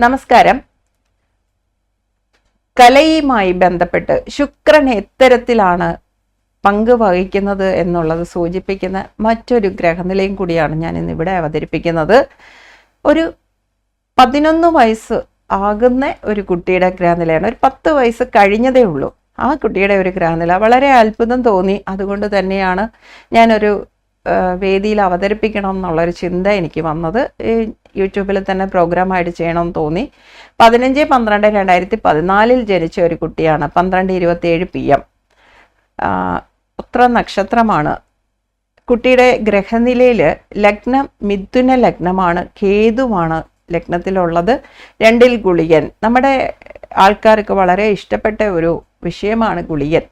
നമസ്കാരം. കലയുമായി ബന്ധപ്പെട്ട് ശുക്രൻ എത്തരത്തിലാണ് പങ്ക് വഹിക്കുന്നത് എന്നുള്ളത് സൂചിപ്പിക്കുന്ന മറ്റൊരു ഗ്രഹനിലയും കൂടിയാണ് ഞാൻ ഇന്ന് ഇവിടെ അവതരിപ്പിക്കുന്നത്. ഒരു പതിനൊന്ന് വയസ്സ് ആകുന്ന ഒരു കുട്ടിയുടെ ഗ്രഹനിലയാണ്. ഒരു പത്ത് വയസ്സ് കഴിഞ്ഞതേ ഉള്ളൂ. ആ കുട്ടിയുടെ ഒരു ഗ്രഹനില. വളരെ അത്ഭുതം തോന്നി. അതുകൊണ്ട് തന്നെയാണ് ഞാനൊരു വേദിയിൽ അവതരിപ്പിക്കണം എന്നുള്ളൊരു ചിന്ത എനിക്ക് വന്നത്. യൂട്യൂബിൽ തന്നെ പ്രോഗ്രാമായിട്ട് ചെയ്യണമെന്ന് തോന്നി. പതിനഞ്ച് പന്ത്രണ്ട് രണ്ടായിരത്തി പതിനാലിൽ ജനിച്ച ഒരു കുട്ടിയാണ്. പന്ത്രണ്ട് ഇരുപത്തിയേഴ് പി എം. ഉത്ര നക്ഷത്രമാണ്. കുട്ടിയുടെ ഗ്രഹനിലയിൽ ലഗ്നം മിഥുന ലഗ്നമാണ്. കേതുവാണ് ലഗ്നത്തിലുള്ളത്. രണ്ടിൽ ഗുളിയൻ നമ്മുടെ ആൾക്കാർക്ക് വളരെ ഇഷ്ടപ്പെട്ട ഒരു വിഷയമാണ് ഗുളികൻ.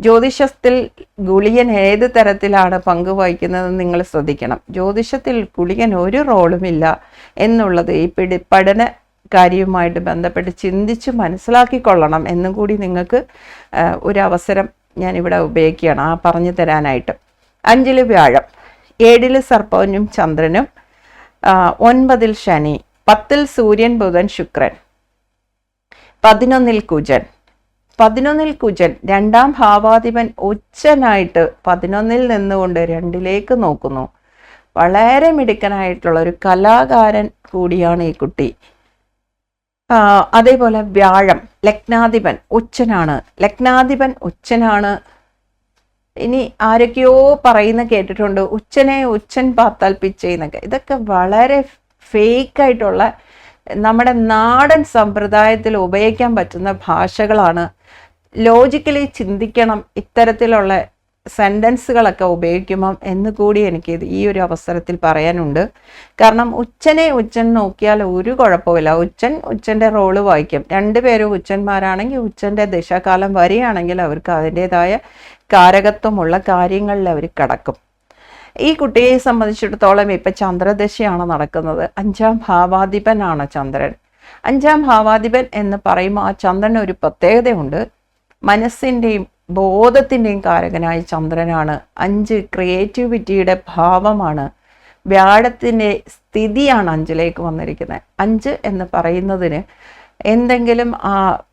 ജ്യോതിഷത്തിൽ ഗുളിയൻ ഏത് തരത്തിലാണ് പങ്ക് വഹിക്കുന്നത് നിങ്ങൾ ശ്രദ്ധിക്കണം. ജ്യോതിഷത്തിൽ ഗുളിയൻ ഒരു റോളുമില്ല എന്നുള്ളത് ഈ പിടി പഠന കാര്യവുമായിട്ട് ബന്ധപ്പെട്ട് ചിന്തിച്ച് മനസ്സിലാക്കിക്കൊള്ളണം എന്നും കൂടി നിങ്ങൾക്ക് ഒരവസരം ഞാനിവിടെ ഉപയോഗിക്കുകയാണ്. ആ പറഞ്ഞു തരാനായിട്ട്. അഞ്ചിൽ വ്യാഴം. ഏഴിൽ സർപ്പവനും ചന്ദ്രനും ഒൻപതിൽ ശനി പത്തിൽ സൂര്യൻ ബുധൻ ശുക്രൻ പതിനൊന്നിൽ കുജൻ. പതിനൊന്നിൽ കുജൻ രണ്ടാം ഭാവാധിപൻ ഉച്ചനായിട്ട് പതിനൊന്നിൽ നിന്നുകൊണ്ട് രണ്ടിലേക്ക് നോക്കുന്നു. വളരെ മിടുക്കനായിട്ടുള്ള ഒരു കലാകാരൻ കൂടിയാണ് ഈ കുട്ടി. അതേപോലെ വ്യാഴം ലഗ്നാധിപൻ ഉച്ചനാണ്. ലഗ്നാധിപൻ ഉച്ചനാണ്. ഇനി ആരൊക്കെയോ പറയുന്ന കേട്ടിട്ടുണ്ട് ഉച്ചനെ ഉച്ചൻ പാത്താൽ പിച്ചെന്നൊക്കെ ഇതൊക്കെ വളരെ ഫേക്ക് ആയിട്ടുള്ള നമ്മുടെ നാടൻ സമ്പ്രദായത്തിൽ ഉപയോഗിക്കാൻ പറ്റുന്ന ഭാഷകളാണ്. ലോജിക്കലി ചിന്തിക്കണം ഇത്തരത്തിലുള്ള സെന്റൻസുകളൊക്കെ ഉപയോഗിക്കുമ്പം എന്ന് കൂടി എനിക്ക് ഈ ഒരു അവസരത്തിൽ പറയാനുണ്ട്. കാരണം ഉച്ചനെ ഉച്ചൻ നോക്കിയാൽ ഒരു കുഴപ്പമില്ല. ഉച്ചൻ ഉച്ചന്റെ റോൾ വായിക്കും. രണ്ടുപേരും ഉച്ചന്മാരാണെങ്കിൽ ഉച്ചന്റെ ദിശാകാലം വരികയാണെങ്കിൽ അവർക്ക് അതിന്റെതായ കാരകത്വമുള്ള കാര്യങ്ങളിൽ അവർ കടക്കും. ഈ കുട്ടിയെ സംബന്ധിച്ചിടത്തോളം ഇപ്പൊ ചന്ദ്രദശയാണ് നടക്കുന്നത്. അഞ്ചാം ഭാവാധിപനാണ് ചന്ദ്രൻ. അഞ്ചാം ഭാവാധിപൻ എന്ന് പറയുമ്പോൾ ആ ചന്ദ്രന് ഒരു പ്രത്യേകതയുണ്ട്. മനസ്സിന്റെയും ബോധത്തിന്റെയും കാരകനായ ചന്ദ്രനാണ്. അഞ്ച് ക്രിയേറ്റിവിറ്റിയുടെ ഭാവമാണ്. വ്യാഴത്തിന്റെ സ്ഥിതിയാണ് അഞ്ചിലേക്ക് വന്നിരിക്കുന്നത്. അഞ്ച് എന്ന് പറയുന്നതിന് എന്തെങ്കിലും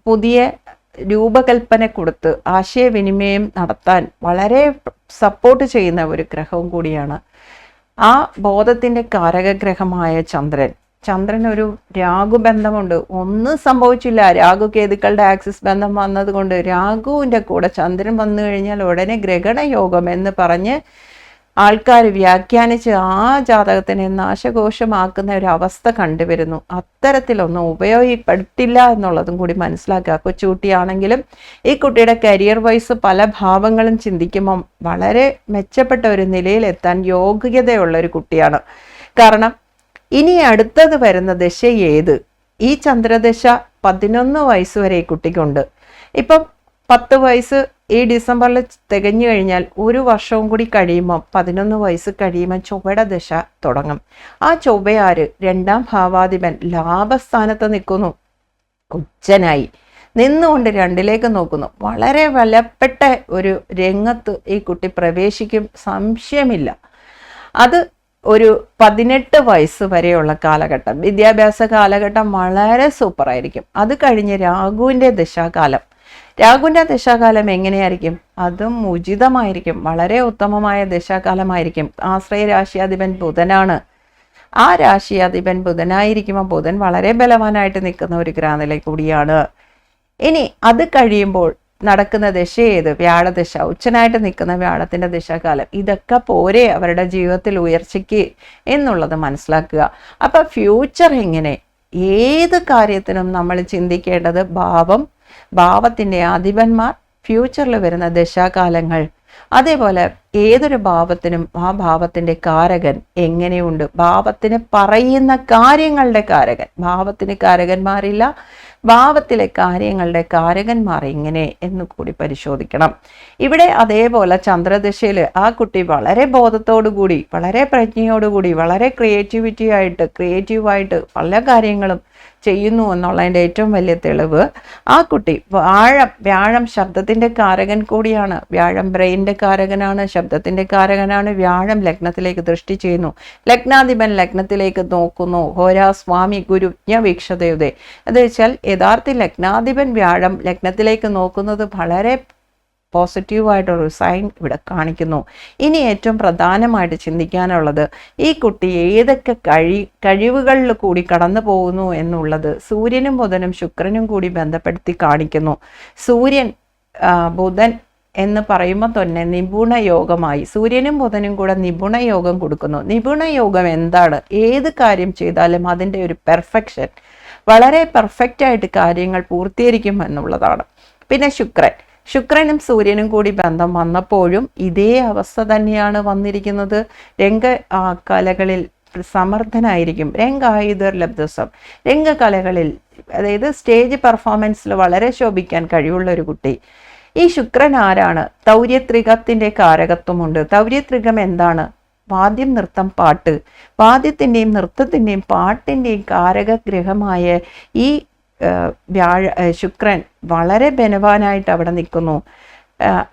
പുതിയ രൂപകൽപ്പന കൊടുത്ത് ആശയവിനിമയം നടത്താൻ വളരെ സപ്പോർട്ട് ചെയ്യുന്ന ഒരു ഗ്രഹവും കൂടിയാണ്. ആ ബോധത്തിന്റെ കാരകഗ്രഹമായ ചന്ദ്രൻ. ചന്ദ്രൻ ഒരു രാഘുബന്ധമുണ്ട് ഒന്നും സംഭവിച്ചില്ല. രാഘു കേതുക്കളുടെ ആക്സിസ് ബന്ധം വന്നതുകൊണ്ട് രാഘുവിന്റെ കൂടെ ചന്ദ്രൻ വന്നു കഴിഞ്ഞാൽ ഉടനെ ഗ്രഹണയോഗം എന്ന് പറഞ്ഞ് ആൾക്കാർ വ്യാഖ്യാനിച്ച് ആ ജാതകത്തിനെ നാശകോശമാക്കുന്ന ഒരു അവസ്ഥ കണ്ടുവരുന്നു. അത്തരത്തിലൊന്നും ഉപയോഗപ്പെട്ടില്ല എന്നുള്ളതും കൂടി മനസ്സിലാക്കുക. കൊച്ചുകുട്ടിയാണെങ്കിലും ഈ കുട്ടിയുടെ കരിയർ വൈസ് പല ഭാവങ്ങളും ചിന്തിക്കുമ്പം വളരെ മെച്ചപ്പെട്ട ഒരു നിലയിലെത്താൻ യോഗ്യതയുള്ള ഒരു കുട്ടിയാണ്. കാരണം ഇനി അടുത്തത് വരുന്ന ദശ ഏത്? ഈ ചന്ദ്രദശ പതിനൊന്ന് വയസ്സ് വരെ ഈ കുട്ടിക്കുണ്ട്. ഇപ്പം പത്ത് വയസ്സ് ഈ ഡിസംബറിൽ തികഞ്ഞു കഴിഞ്ഞാൽ ഒരു വർഷവും കൂടി കഴിയുമ്പോൾ പതിനൊന്ന് വയസ്സ് കഴിയുമ്പോൾ ചൊവ്വയുടെ ദശ തുടങ്ങും. ആ ചൊവ്വയാര് രണ്ടാം ഭാവാധിപൻ ലാഭസ്ഥാനത്ത് നിൽക്കുന്നു. ഉച്ചനായി നിന്നുകൊണ്ട് രണ്ടിലേക്ക് നോക്കുന്നു. വളരെ വിലപ്പെട്ട ഒരു രംഗത്ത് ഈ കുട്ടി പ്രവേശിക്കും സംശയമില്ല. അത് ഒരു പതിനെട്ട് വയസ്സ് വരെയുള്ള കാലഘട്ടം. വിദ്യാഭ്യാസ കാലഘട്ടം വളരെ സൂപ്പറായിരിക്കും. അത് കഴിഞ്ഞ് രാഘുവിന്റെ ദശാകാലം. രാഘുവിന്റെ ദശാകാലം എങ്ങനെയായിരിക്കും? അതും ഉചിതമായിരിക്കും. വളരെ ഉത്തമമായ ദശാകാലമായിരിക്കും. ആശ്രയ രാശിയാധിപൻ ബുധനാണ്. ആ രാശിയാധിപൻ ബുധനായിരിക്കുമ്പോൾ ബുധൻ വളരെ ബലവാനായിട്ട് നിൽക്കുന്ന ഒരു ഗ്രാനില കൂടിയാണ്. ഇനി അത് കഴിയുമ്പോൾ നടക്കുന്ന ദശ ഏത്? വ്യാഴദശ. ഉച്ചനായിട്ട് നിൽക്കുന്ന വ്യാഴത്തിന്റെ ദശാകാലം. ഇതൊക്കെ പോരെ അവരുടെ ജീവിതത്തിൽ ഉയർച്ചയ്ക്ക് എന്നുള്ളത് മനസ്സിലാക്കുക. അപ്പം ഫ്യൂച്ചർ എങ്ങനെ? ഏത് കാര്യത്തിനും നമ്മൾ ചിന്തിക്കേണ്ടത് ഭാവം ഭാവത്തിന്റെ അധിപന്മാർ ഫ്യൂച്ചറിൽ വരുന്ന ദശാകാലങ്ങൾ. അതേപോലെ ഏതൊരു ഭാവത്തിനും ആ ഭാവത്തിന്റെ കാരകൻ എങ്ങനെയുണ്ട്? ഭാവത്തിന് പറയുന്ന കാര്യങ്ങളുടെ കാരകൻ. ഭാവത്തിന് കാരകന്മാരില്ല ഭാവത്തിലെ കാര്യങ്ങളുടെ കാരകന്മാർ എങ്ങനെ എന്ന് കൂടി പരിശോധിക്കണം. ഇവിടെ അതേപോലെ ചന്ദ്രദശയിൽ ആ കുട്ടി വളരെ കൂടി വളരെ പ്രജ്ഞയോടുകൂടി വളരെ ക്രിയേറ്റിവിറ്റി ആയിട്ട് ക്രിയേറ്റീവായിട്ട് പല കാര്യങ്ങളും ചെയ്യുന്നു എന്നുള്ളതിന്റെ ഏറ്റവും വലിയ തെളിവ് ആ കുട്ടി വാഴം വ്യാഴം ശബ്ദത്തിന്റെ കാരകൻ കൂടിയാണ്. വ്യാഴം ബ്രെയിനിന്റെ കാരകനാണ് ശബ്ദത്തിന്റെ കാരകനാണ്. വ്യാഴം ലഗ്നത്തിലേക്ക് ദൃഷ്ടി ചെയ്യുന്നു. ലഗ്നാധിപൻ ലഗ്നത്തിലേക്ക് നോക്കുന്നു. ഹോരാ സ്വാമി ഗുരുജ്ഞ വീക്ഷതയുടെ എന്ന് വെച്ചാൽ യഥാർത്ഥ ലഗ്നാധിപൻ വ്യാഴം ലഗ്നത്തിലേക്ക് നോക്കുന്നത് വളരെ പോസിറ്റീവായിട്ടൊരു സൈൻ ഇവിടെ കാണിക്കുന്നു. ഇനി ഏറ്റവും പ്രധാനമായിട്ട് ചിന്തിക്കാനുള്ളത് ഈ കുട്ടി ഏതൊക്കെ കഴി കഴിവുകളിൽ കൂടി കടന്നു പോകുന്നു എന്നുള്ളത് സൂര്യനും ബുധനും ശുക്രനും കൂടി ബന്ധപ്പെടുത്തി കാണിക്കുന്നു. സൂര്യൻ ബുധൻ എന്ന് പറയുമ്പോൾ തന്നെ നിപുണ യോഗമായി സൂര്യനും ബുധനും കൂടെ നിപുണ യോഗം കൊടുക്കുന്നു. നിപുണ യോഗം എന്താണ്? ഏത് കാര്യം ചെയ്താലും അതിന്റെ ഒരു പെർഫെക്ഷൻ വളരെ പെർഫെക്റ്റ് ആയിട്ട് കാര്യങ്ങൾ പൂർത്തീകരിക്കും എന്നുള്ളതാണ്. പിന്നെ ശുക്രൻ. ശുക്രനും സൂര്യനും കൂടി ബന്ധം വന്നപ്പോഴും ഇതേ അവസ്ഥ തന്നെയാണ് വന്നിരിക്കുന്നത്. രംഗ കലകളിൽ സമർത്ഥനായിരിക്കും. രംഗായുധർ ലബ്ധസം രംഗകലകളിൽ അതായത് സ്റ്റേജ് പെർഫോമൻസിൽ വളരെ ശോഭിക്കാൻ കഴിവുള്ള ഒരു കുട്ടി. ഈ ശുക്രൻ ആരാണ്? തൗര്യത്രികത്തിന്റെ കാരകത്വമുണ്ട്. തൗര്യത്രികം എന്താണ്? വാദ്യം നൃത്തം പാട്ട്. വാദ്യത്തിന്റെയും നൃത്തത്തിന്റെയും പാട്ടിന്റെയും കാരകഗ്രഹമായ ഈ വ്യാഴ ശുക്രൻ വളരെ ബലവാനായിട്ട് അവിടെ നിൽക്കുന്നു.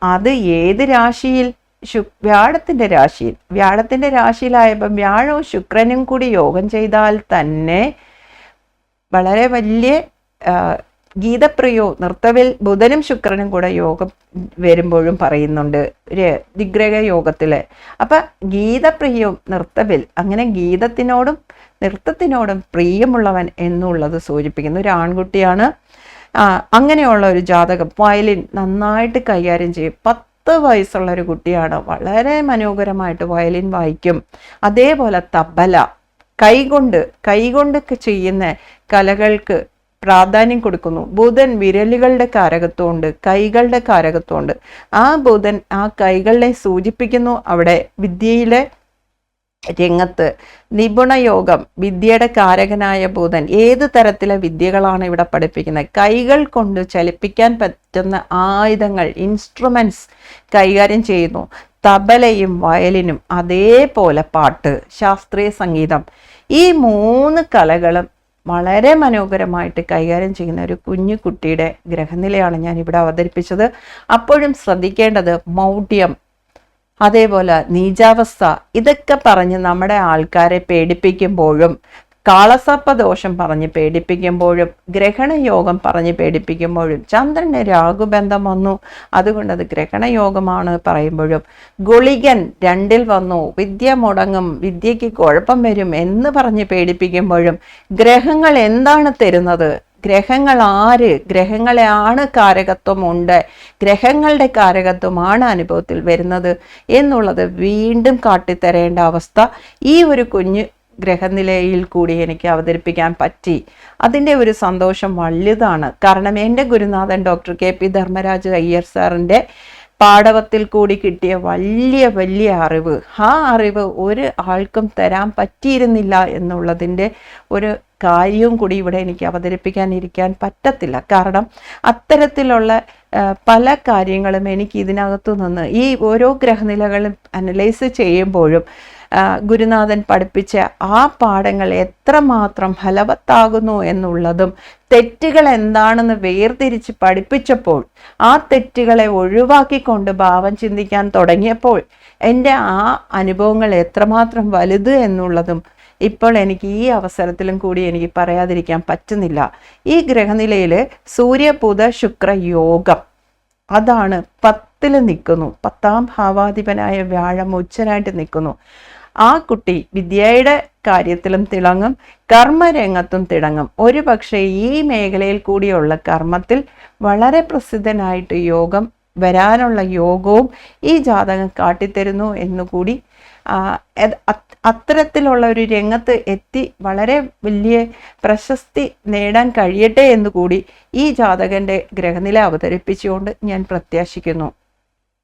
അത് ഏത് രാശിയിൽ? ശു വ്യാഴത്തിന്റെ രാശിയിൽ. വ്യാഴത്തിന്റെ രാശിയിലായപ്പം വ്യാഴവും ശുക്രനും കൂടി യോഗം ചെയ്താൽ തന്നെ വളരെ വലിയ ഗീതപ്രിയോ നൃത്തവിൽ ബുധനും ശുക്രനും കൂടെ യോഗം വരുമ്പോഴും പറയുന്നുണ്ട് ദിഗ്രഹ യോഗത്തിൽ അപ്പം ഗീതപ്രിയവും നൃത്തവിൽ അങ്ങനെ ഗീതത്തിനോടും നൃത്തത്തിനോടും പ്രിയമുള്ളവൻ എന്നുള്ളത് സൂചിപ്പിക്കുന്നു. ഒരു ആൺകുട്ടിയാണ്. അങ്ങനെയുള്ള ഒരു ജാതകം വയലിൻ നന്നായിട്ട് കൈകാര്യം ചെയ്യും. പത്ത് വയസ്സുള്ള ഒരു കുട്ടിയാണ്. വളരെ മനോഹരമായിട്ട് വയലിൻ വായിക്കും. അതേപോലെ തബല കൈകൊണ്ട് കൈകൊണ്ടൊക്കെ ചെയ്യുന്ന കലകൾക്ക് പ്രാധാന്യം കൊടുക്കുന്നു. ബുധൻ വിരലുകളുടെ കാരകത്വമുണ്ട് കൈകളുടെ കാരകത്വമുണ്ട്. ആ ബുധൻ ആ കൈകളെ സൂചിപ്പിക്കുന്നു അവിടെ വിദ്യയിലെ രംഗത്ത്. നിപുണയോഗം വിദ്യയുടെ കാരകനായ ബുധൻ ഏത് തരത്തിലെ വിദ്യകളാണ് ഇവിടെ പഠിപ്പിക്കുന്നത്? കൈകൾ കൊണ്ട് ചലിപ്പിക്കാൻ പറ്റുന്ന ആയുധങ്ങൾ ഇൻസ്ട്രുമെന്റ്സ് കൈകാര്യം ചെയ്യുന്നു. തബലയും വയലിനും അതേപോലെ പാട്ട് ശാസ്ത്രീയ സംഗീതം. ഈ മൂന്ന് കലകളും വളരെ മനോഹരമായിട്ട് കൈകാര്യം ചെയ്യുന്ന ഒരു കുഞ്ഞു കുട്ടിയുടെ ഗ്രഹനിലയാണ് ഞാൻ ഇവിടെ അവതരിപ്പിച്ചത്. അപ്പോഴും ശ്രദ്ധിക്കേണ്ടത് മൗഢ്യം അതേപോലെ നീചാവസ്ഥ ഇതൊക്കെ പറഞ്ഞ് നമ്മുടെ ആൾക്കാരെ പേടിപ്പിക്കുമ്പോഴും കാളസർപ്പദോഷം പറഞ്ഞ് പേടിപ്പിക്കുമ്പോഴും ഗ്രഹണയോഗം പറഞ്ഞ് പേടിപ്പിക്കുമ്പോഴും ചന്ദ്രന് രാഹുബന്ധം വന്നു. അതുകൊണ്ട് അത് ഗ്രഹണയോഗമാണ് പറയുമ്പോഴും ഗുളികൻ രണ്ടിൽ വന്നു വിദ്യ മുടങ്ങും വിദ്യയ്ക്ക് കുഴപ്പം വരും എന്ന് പറഞ്ഞ് പേടിപ്പിക്കുമ്പോഴും ഗ്രഹങ്ങൾ എന്താണ് തരുന്നത്? ഗ്രഹങ്ങൾ ആര്? ഗ്രഹങ്ങളെയാണ് കാരകത്വമുണ്ട്. ഗ്രഹങ്ങളുടെ കാരകത്വമാണ് അനുഭവത്തിൽ വരുന്നത് എന്നുള്ളത് വീണ്ടും കാട്ടിത്തരേണ്ട അവസ്ഥ. ഈ ഒരു കുഞ്ഞ് ഗ്രഹനിലയിൽ കൂടി എനിക്ക് അവതരിപ്പിക്കാൻ പറ്റി. അതിന്റെ ഒരു സന്തോഷം വലുതാണ്. കാരണം എന്റെ ഗുരുനാഥൻ doctor K P Dharmaraj Iyer സാറിന്റെ പാടവത്തിൽ കൂടി കിട്ടിയ വലിയ വലിയ അറിവ്. ആ അറിവ് ഒരു ആൾക്കും തരാൻ പറ്റിയിരുന്നില്ല എന്നുള്ളതിന്റെ ഒരു കാര്യവും കൂടി ഇവിടെ എനിക്ക് അവതരിപ്പിക്കാൻ ഇരിക്കാൻ പറ്റത്തില്ല. കാരണം അത്തരത്തിലുള്ള പല കാര്യങ്ങളും എനിക്ക് ഇതിനകത്തു നിന്ന് ഈ ഓരോ ഗ്രഹനിലകളും അനലൈസ് ചെയ്യുമ്പോഴും ഗുരുനാഥൻ പഠിപ്പിച്ച ആ പാഠങ്ങൾ എത്രമാത്രം ഫലവത്താകുന്നു എന്നുള്ളതും തെറ്റുകൾ എന്താണെന്ന് വേർതിരിച്ച് പഠിപ്പിച്ചപ്പോൾ ആ തെറ്റുകളെ ഒഴിവാക്കിക്കൊണ്ട് ഭാവം ചിന്തിക്കാൻ തുടങ്ങിയപ്പോൾ എന്റെ ആ അനുഭവങ്ങൾ എത്രമാത്രം വലുത് എന്നുള്ളതും ഇപ്പോൾ എനിക്ക് ഈ അവസരത്തിലും കൂടി എനിക്ക് പറയാതിരിക്കാൻ പറ്റുന്നില്ല. ഈ ഗ്രഹനിലയിൽ സൂര്യബുധ ശുക്ര യോഗം അതാണ് പത്തിൽ നിൽക്കുന്നു. പത്താം ഭാവാധിപനായ വ്യാഴം ഉച്ചനായിട്ട് നിൽക്കുന്നു. ആ കുട്ടി വിദ്യയുടെ കാര്യത്തിലും തിളങ്ങും കർമ്മരംഗത്തും തിളങ്ങും ഒരു പക്ഷേ ഈ മേഖലയിൽ കൂടിയുള്ള കർമ്മത്തിൽ വളരെ പ്രസിദ്ധനായിട്ട് യോഗം വരാനുള്ള യോഗവും ഈ ജാതകം കാട്ടിത്തരുന്നു എന്നുകൂടി അത്തരത്തിലുള്ള ഒരു രംഗത്ത് എത്തി വളരെ വലിയ പ്രശസ്തി നേടാൻ കഴിയട്ടെ എന്നുകൂടി ഈ ജാതകന്റെ ഗ്രഹനില അവതരിപ്പിച്ചുകൊണ്ട് ഞാൻ പ്രത്യാശിക്കുന്നു.